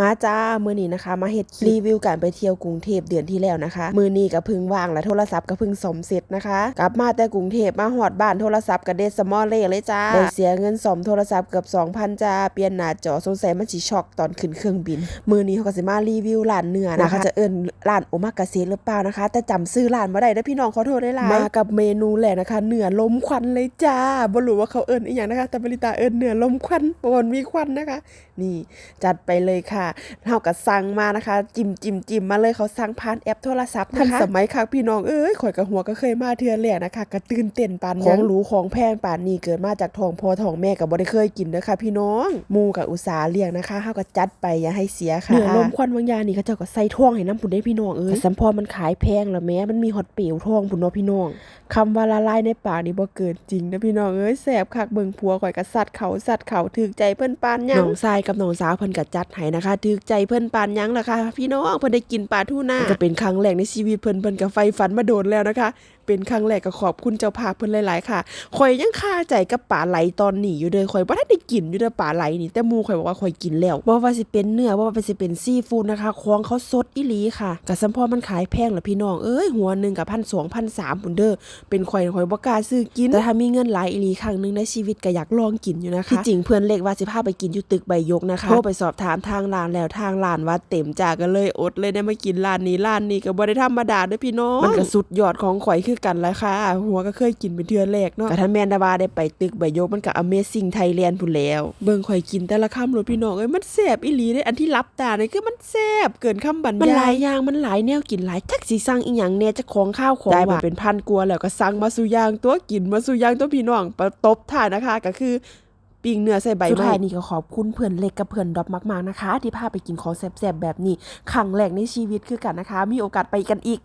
มาจ้า มือนี้นะคะ มาเฮ็ดคลิปรีวิวการไปเที่ยวกรุงเทพเดือนที่แล้วนะคะ มือนี้ก็เพึ่งว่างและโทรศัพท์ก็เพึ่งสมเสร็จนะคะ กลับมาแต่กรุงเทพมาหอดบ้านโทรศัพท์ก็เดสมอลเล่เลยจ้าได้เสียเงินสมโทรศัพท์เกือบ2,000จ้า เปลี่ยนหน้าจอสงสัยมันสิช็อกตอนขึ้นเครื่องบิน มือนี้เขาก็สิมารีวิวร้านเนื้อนะคะ จะเอิ้นร้านโอมากาเสะหรือเปล่านะคะ แต่จำชื่อร้านบ่ได้เด้อพี่น้องขอโทษได้หลายมากับเมนูแหละนะคะเนื้อลมควันเลยจ้าบ่รู้ว่าเขาเอิ้นอีหยังนะคะแต่บริตาเอิ้นเนื้อลมควันบ่มันมีควันนะคะ นี่ จัดไปเลยค่ะเฮาก็สั่งมานะคะ จิ้มจิ้มจิ้มมาเลยเขาสั่งผ่านแอปโทรศัพท์นะคะทันสมัยค่ะพี่น้องเอ้ยข่อยกับหัวก็เคยมาเทื่อแรกนะคะก็ตื่นเต้นปานของหรูของแพงปานนี้เกิดมาจากท้องพ่อท้องแม่ก็บ่ได้เคยกินเด้อค่ะพี่น้องหมู่กับอุตสาห์เลี้ยงนะคะเฮาก็จัดไปอย่าให้เสียค่ะเนื้อลมควันบางอย่างนี่เขาเจ้าก็ใส่ท่วงให้น้ำพุ่นได้พี่น้องเอ้ยแต่สัมพอมันขายแพงแล้วแม้มันมีฮอตเปียวท่วงพุ่นเนาะพี่น้องคำว่าละลายในปากนี่บ่เกินจริงนะพี่น้องเอ้ยแสบคักเบิ่งผัวข่อยก็สัดเขาสัดเขาถึกใจเพิ่นปานหยังน้องชายกับน้องสาวเพิ่นก็จัดให้นะคะถึกใจเพิ่นปานยังล่ะค่ะพี่น้องเพิ่นได้กินปลาทูน่าก็เป็นครั้งแรกในชีวิตเพิ่นเพิ่นกับไฟฝันมาโดนแล้วนะคะ เป็นครั้งแรกก็ขอบคุณเจ้าภาพเพิ่นหลายๆค่ะข่อยยังคาใจกับปลาไหลตอนนี้อยู่เด้อข่อยบ่ทันได้กินอยู่เด้อปลาไหลนี่แต่หมู่ข่อยบอกว่าข่อยกินแล้วบ่ว่าสิเป็นเนื้อบ่ว่าสิเป็นซีฟู้ดนะคะของเขาสดอีหลีค่ะก็สัมพอมันขายแพงล่ะพี่น้องเอ้ยหัวหนึงก็1,200 1,300พุ่นเด้อเป็นข่อยข่อยบ่กล้าซื้อกินแต่ถ้ามีเงินหลายอีหลีครั้งหนึงในชีวิตก็อยากลองกินอยู่นะคะที่จริงเพื่อนเล็กว่าสิพาไปกินอยู่ตึกใบยกนะคะโทรไปสอบถามทางร้านแล้วทางร้านว่าเต็มจ้าก็เลยอดเลยได้มากินร้านนี้ร้านนี้ก็บ่ได้ธรรมดาเด้อพี่น้องมันก็สุดยอดของข่อยคือกันแหละค่ะ หัวก็เคยกินเป็นเทื่อแรกเนาะก็ถ้าแม่นได้ว่าได้ไปตึกใบยกมันก็ Amazing Thailand พุ่นแล้ว เบิ่งข่อยกินแต่ละคำโลดพี่น้องเอ้ยมันแซ่บอีหลีเด้อันที่รับตานี่คือมันแซ่บเกินคำบรรยาย มันหลายอย่างมันหลายแนวกินหลายจักสิสั่งอีหยังแหน่จะของข้าวของได้มาเป็นพันกว่าแล้วก็สั่งมาสู่อย่างตัวกินมาสู่อย่างตัวพี่น้องประตบท่านะคะก็คือปิ้งเนื้อใส่ใบไม้สุดท้ายนี่ก็ขอบคุณเพื่อนเล็กกับเพื่อนดอบมาก ๆนะคะ ที่พาไปกินของแซ่บๆแบบนี้ครั้งแรกในชีวิตคือกันนะคะ มีโอกาสไปกันอีก